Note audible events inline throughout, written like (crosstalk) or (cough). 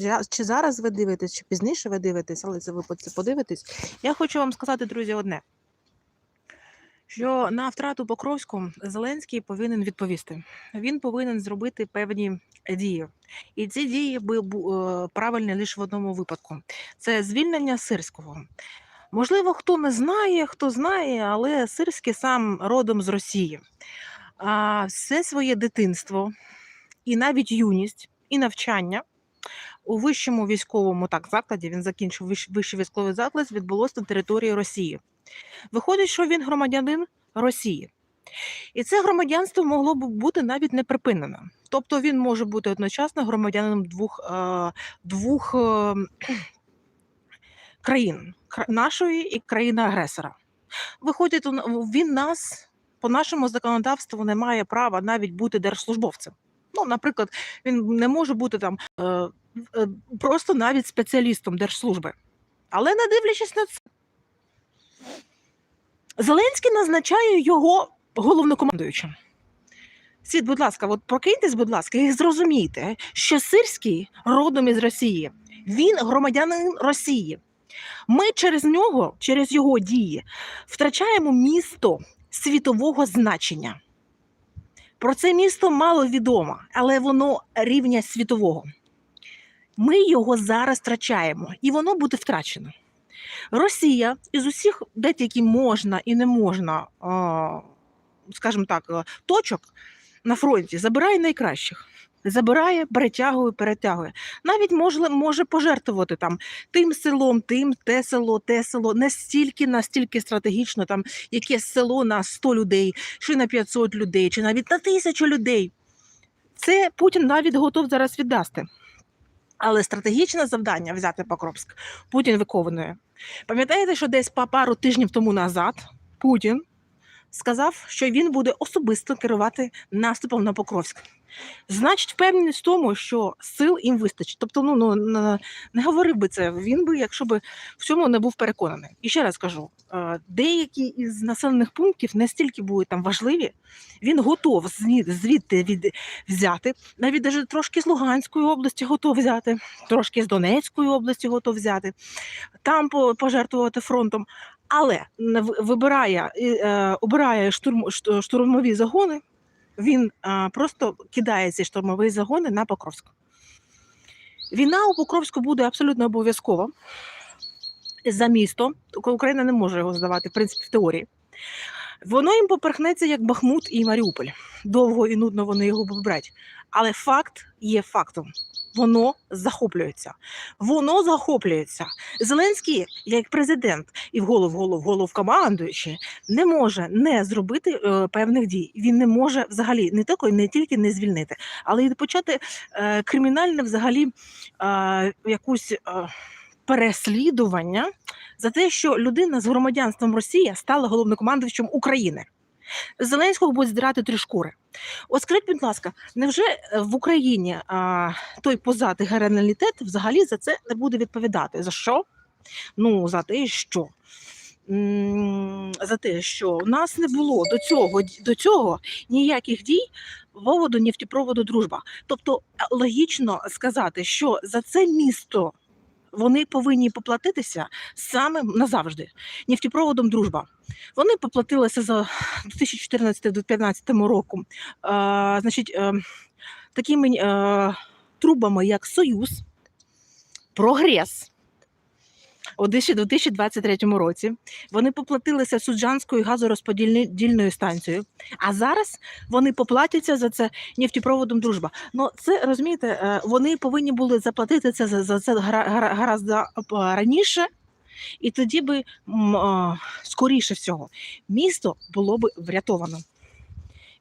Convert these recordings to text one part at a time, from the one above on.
чи, чи зараз ви дивитесь, чи пізніше ви дивитесь, але це ви це подивитесь. Я хочу вам сказати, друзі, одне. Що на втрату Покровську Зеленський повинен відповісти. Він повинен зробити певні дії. І ці дії були правильні лише в одному випадку: це звільнення сирського. Можливо, хто не знає, хто знає, але Сирський сам родом з Росії. А все своє дитинство і навіть юність, і навчання у вищому військовому так закладі він закінчив вищий військовий заклад, відбулося на території Росії. Виходить, що він громадянин Росії. І це громадянство могло б бути навіть не припинено. Тобто він може бути одночасно громадянином двох, е, двох е, країн нашої і країни-агресора. Виходить, он- він нас по нашому законодавству не має права навіть бути держслужбовцем. Ну, наприклад, він не може бути там е, просто навіть спеціалістом держслужби. Але не дивлячись на це, Зеленський назначає його головнокомандуючим. Світ, будь ласка, от прокиньтесь, будь ласка, і зрозумійте, що Сирський родом із Росії. Він громадянин Росії. Ми через нього, через його дії, втрачаємо місто світового значення. Про це місто мало відомо, але воно рівня світового. Ми його зараз втрачаємо, і воно буде втрачено. Росія із усіх, де можна і не можна, скажімо так, е, точок на фронті забирає найкращих. Забирає, перетягує, перетягує. Навіть може, може пожертвувати там тим селом, тим, те село, те село. Не стільки, настільки стратегічно, там якесь село на 100 людей, чи на 500 людей, чи навіть на тисячу людей. Це Путін навіть готов зараз віддасти. Але стратегічне завдання взяти Покровськ Путін виконує. Пам'ятаєте, що десь па- пару тижнів тому назад Путін сказав, що він буде особисто керувати наступом на Покровськ. Значить, впевненість в тому, що сил їм вистачить. Тобто, ну, ну не- говорив би це. Він би, якщо би в цьому не був переконаний. І ще раз кажу: е, деякі із населених пунктів настільки будуть там важливі, він готов звідти від взяти, навіть даже трошки з Луганської області готов взяти, трошки з Донецької області готов взяти, там пожертвувати фронтом. Але вибирає, е, обирає штурм, штурмові загони, він е, просто кидає ці штурмові загони на Покровськ. Війна у Покровську буде абсолютно обов'язкова за місто. Україна не може його здавати, в принципі, в теорії. Воно їм поперхнеться як Бахмут і Маріуполь. Довго і нудно вони його побрать. Але факт є фактом. Воно захоплюється. Воно захоплюється. Зеленський, як президент і в голову, голов, голов командуючий, не може не зробити е, певних дій. Він не може взагалі не тільки, не тільки не звільнити, але й почати е, кримінальне взагалі е, якусь е, переслідування за те, що людина з громадянством Росії стала головнокомандуючим України. Зеленського будуть здирати три шкури. От скажіть, будь ласка, невже е, в Україні а, той позатий генералітет взагалі за це не буде відповідати? За що? Ну, за те, що. За те, що у нас не було до цього до цього ніяких дій поводу нефтепроводу дружба. Тобто е, логічно сказати, що за це місто вони повинні поплатитися саме назавжди нефтепроводом дружба. Вони поплатилися за 2014-2015 року, е, значить, е, такими е, трубами, як Союз, Прогрес. У 2023 році вони поплатилися Суджанською газорозподільною станцією, а зараз вони поплатяться за це нефтепроводом дружба. Ну це розумієте, е, вони повинні були заплатити це за, це гара- гара- гаразд е, раніше, і тоді би е, скоріше всього місто було б врятовано.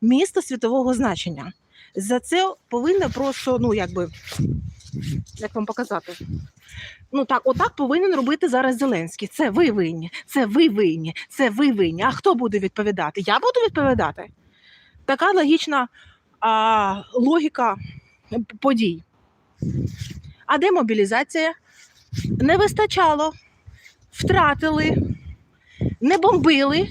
Місто світового значення. За це повинно просто, ну якби, як вам показати. Ну так, отак повинен робити зараз Зеленський. Це ви винні, це ви винні, це ви винні. А хто буде відповідати? Я буду відповідати. Така логічна а, логіка подій. А де мобілізація? Не вистачало, втратили, не бомбили.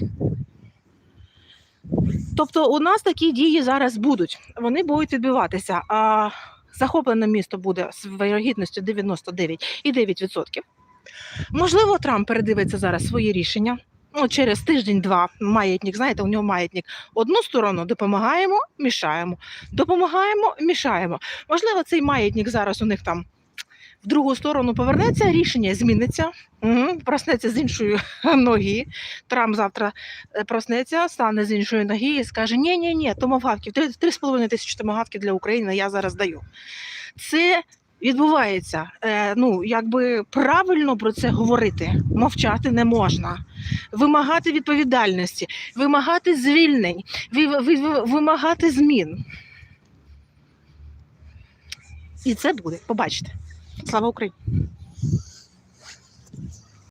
Тобто, у нас такі дії зараз будуть. Вони будуть відбуватися. А захоплене місто буде з вирогідністю 99,9%. Можливо, Трамп передивиться зараз свої рішення. Ну, через тиждень-два маятник, знаєте, у нього маятник. Одну сторону допомагаємо, мішаємо. Допомагаємо, мішаємо. Можливо, цей маятник зараз у них там в другу сторону повернеться, рішення зміниться, угу, проснеться з іншої (laughs) ноги. Трамп завтра е, проснеться, стане з іншої ноги і скаже: ні, ні, ні, томагавків, 3,5 тисячі томагавків для України я зараз даю. Це відбувається. Е, ну, якби правильно про це говорити, мовчати не можна. Вимагати відповідальності, вимагати звільнень, ви- ви- ви- вимагати змін. І це буде, побачите. Слава Україні!